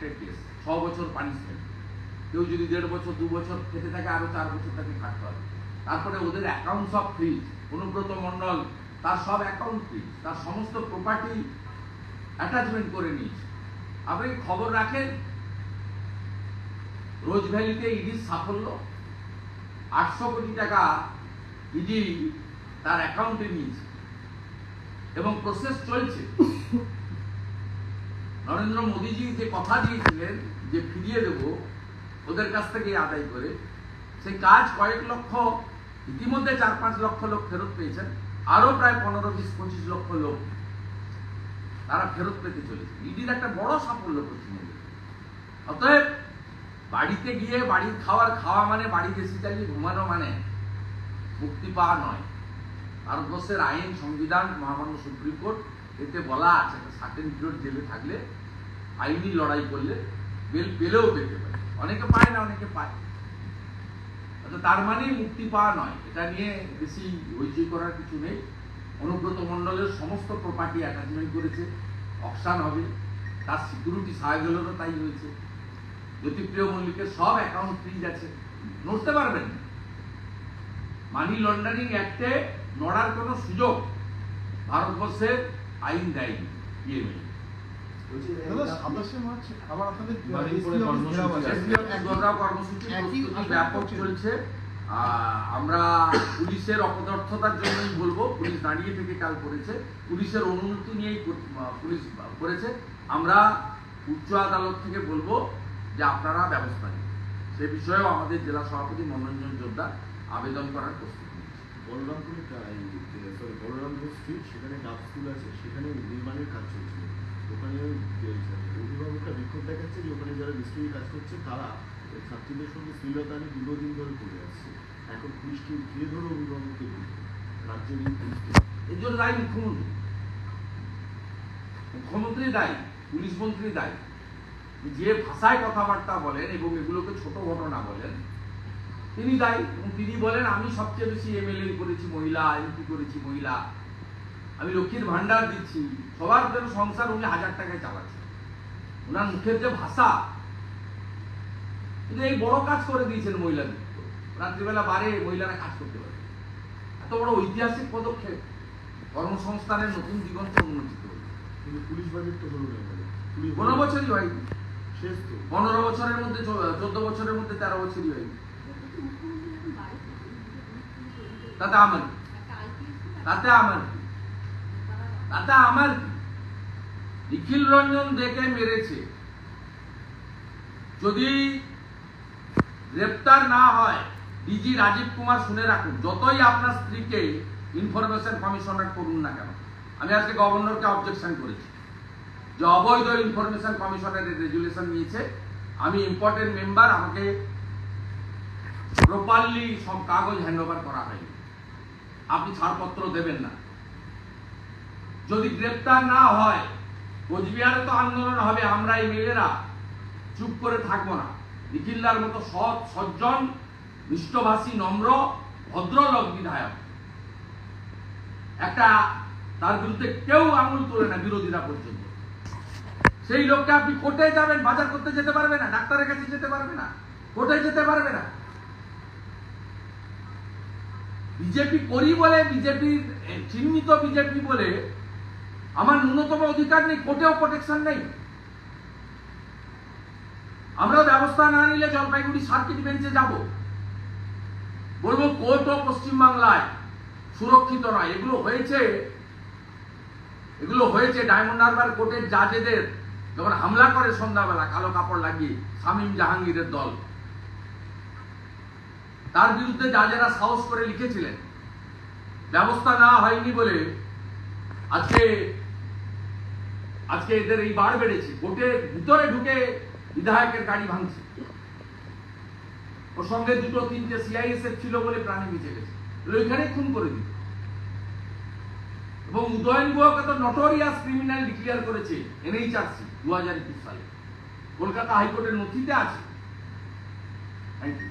Connected case ছ বছর punishment কেউ যদি দেড় বছর, দু বছর খেতে থাকে, আরও চার বছর তাকে খাটতে হবে। তারপরে ওদের অ্যাকাউন্ট সব ফ্রিজ অনুব্রত মণ্ডল, তার সব অ্যাকাউন্ট ফ্রিজ তার সমস্ত প্রপার্টি অ্যাটাচমেন্ট করে নিয়েছে। আপনি খবর রাখেন? রোজ ভ্যালিতে ইডির সাফল্য? আটশো কোটি টাকা ইডি তার অ্যাকাউন্টে নিয়েছে। এবং প্রসেস চলছে। নরেন্দ্র মোদীজি যে কথা দিয়েছিলেন যে ফিরিয়ে দেব, ওদের কাছ থেকে আদায় করে সেই কাজ কয়েক লক্ষ, ইতিমধ্যে চার পাঁচ লক্ষ লোক ফেরত পেয়েছেন আরও প্রায় পনেরো বিশ পঁচিশ লক্ষ লোক তারা ফেরত পেতে চলেছে। ইডির একটা বড় সাফল্য পশ্চিমবঙ্গে অতএব বাড়িতে গিয়ে বাড়ির খাওয়ার খাওয়া মানে বাড়ি দেশি চালিয়ে ঘুমানো মানে মুক্তি পাওয়া নয়। ভারতবর্ষের আইন, সংবিধান, মহামান্য সুপ্রিম কোর্ট, এতে বলা আছে সার্টেন পিরিয়ড জেলে থাকলে আইনি লড়াই করলে বেল পেলেও পেতে পারে। অনেকে পায় না অনেকে পায়। আচ্ছা, তার মানে মুক্তি পাওয়া নয়। এটা নিয়ে বেশি হইচই করার কিছু নেই। অনুব্রত মণ্ডলের সমস্ত প্রপার্টি অ্যাটাচমেন্ট করেছে। অকশান হবে। তার সিকিউরিটি সাহায্যেরও তাই হয়েছে। জ্যোতিপ্রিয় মল্লিকের সব অ্যাকাউন্ট ফ্রিজ আছে। নড়তে পারবেন না। মানি লন্ডারিং অ্যাক্টে নড়ার কোনো সুযোগ ভারতবর্ষের আইন দেয়নি। ইএমএ আমরা পুলিশের অপদার্থতার জন্যই বলব পুলিশ দাঁড়িয়ে থেকে কাল করেছে। পুলিশের অনুমতি নিয়েই পুলিশ করেছে। আমরা উচ্চ আদালত থেকে বলব যে আপনারা ব্যবস্থা নিন। সে বিষয়েও আমাদের জেলা সভাপতি মনোরঞ্জন জোরদার আবেদন করার প্রস্তুতি বলরামপুরে সরি বলরামপুর স্ট্রিট সেখানে ডাব স্কুল আছে সেখানে নির্মাণের কাজ চলছে। ওখানে দেখাচ্ছে যে ওখানে যারা মিস্ত্রি কাজ করছে, তারা ছাত্রীদের সঙ্গে শ্লীলতানি দীর্ঘদিন ধরে করে আসছে এখন পুলিশকে ঘিরে ধরে অভিভাবককে রাজ্যের পুলিশকে। এর জন্য দায়ী মুখ্যমন্ত্রী মুখ্যমন্ত্রী দায়ী, পুলিশ মন্ত্রী দায়ী। যে ভাষায় কথাবার্তা বলেন এবং এগুলোকে ছোট ঘটনা বলেন, তিনি দায়ী। এবং তিনি বলেন, আমি সবচেয়ে বেশি এমএলএ করেছি, মহিলা এমপি করেছি, মহিলা। আমি লক্ষ্মীর ভান্ডার দিচ্ছি। সবার যেন সংসার উনি হাজার টাকায় চালাচ্ছেন। ওনার মুখের যে ভাষা কিন্তু এই বড় কাজ করে দিয়েছেন মহিলাদের। রাত্রিবেলা বারে মহিলারা কাজ করতে পারে। এত বড় ঐতিহাসিক পদক্ষেপ কর্মসংস্থানের নতুন দিগন্ত উন্মোচিত কিন্তু পুলিশ বাজেট তো হলো না budget বছরই হয়নি। শেষ তো। পনেরো বছরের মধ্যে চোদ্দ বছরের মধ্যে তেরো বছরই হয়নি। তাতে আমার তাতে আমার? তাতে আমার কি? নিখিল রঞ্জন দেখে মেরেছে। যদি গ্রেপ্তার না হয় ডিজি রাজীব কুমার শুনে রাখুন, যতই আপনার স্ত্রীকে ইনফরমেশন কমিশনার করুন না কেন, আমি আজকে গভর্নরকে অবজেকশন করেছি। যে অবৈধ ইনফরমেশন কমিশনের রেজুলেশন নিয়েছে, আমি ইম্পর্টেন্ট মেম্বার আমাকে প্রপারলি সব কাগজ হ্যান্ডওভার করা হয়নি। আপনি ছাড়পত্র দেবেন না। যদি গ্রেপ্তার না হয় কোচবিহারে তো আন্দোলন হবে আমরা এই মেয়েরা চুপ করে থাকব না। নিখিলদার মতো সৎ সজ্জন মিষ্টভাষী নম্র, ভদ্রলোক বিধায়ক। একটা তার বিরুদ্ধে কেউ আঙুল তোলে না বিরোধীরা পর্যন্ত। সেই লোককে আপনি কোর্টে যাবেন, বাজার করতে যেতে পারবে না, ডাক্তারের কাছে যেতে পারবে না, কোর্টে যেতে পারবে না। বিজেপি করি বলে, বিজেপির চিহ্নিত বিজেপি বলে আমার ন্যূনতম অধিকার নেই, কোর্টেও প্রোটেকশন নেই। আমরা ব্যবস্থা না নিলে জলপাইগুড়ি সার্কিট বেঞ্চে যাব। বলব কোর্টও পশ্চিমবাংলায় সুরক্ষিত নয়। এগুলো হয়েছে এগুলো হয়েছে ডায়মন্ড হারবার কোর্টের জাজেদের যখন হামলা করে সন্ধ্যাবেলা, কালো কাপড় লাগিয়ে শামীম জাহাঙ্গীরের দল। তার বিরুদ্ধে জাজেরা সাহস করে লিখেছিলেন। ব্যবস্থা না হয়নি বলে আজকে আজকে এদের এই বার বেড়েছে। কোর্টের ভিতরে ঢুকে বিধায়কের গাড়ি ভাঙছে। ওর সঙ্গে দুটো, তিনটে সিআইএসএফ ছিল বলে প্রাণী বেঁচে গেছে। ওইখানে খুন করে দিত এবং উদয়ন গুহকে তো নটোরিয়াস ক্রিমিনাল ডিক্লেয়ার করেছে এনএইচআরসি দু হাজার একুশ সালে। কলকাতা হাইকোর্টের নথিতে আছে। Thank you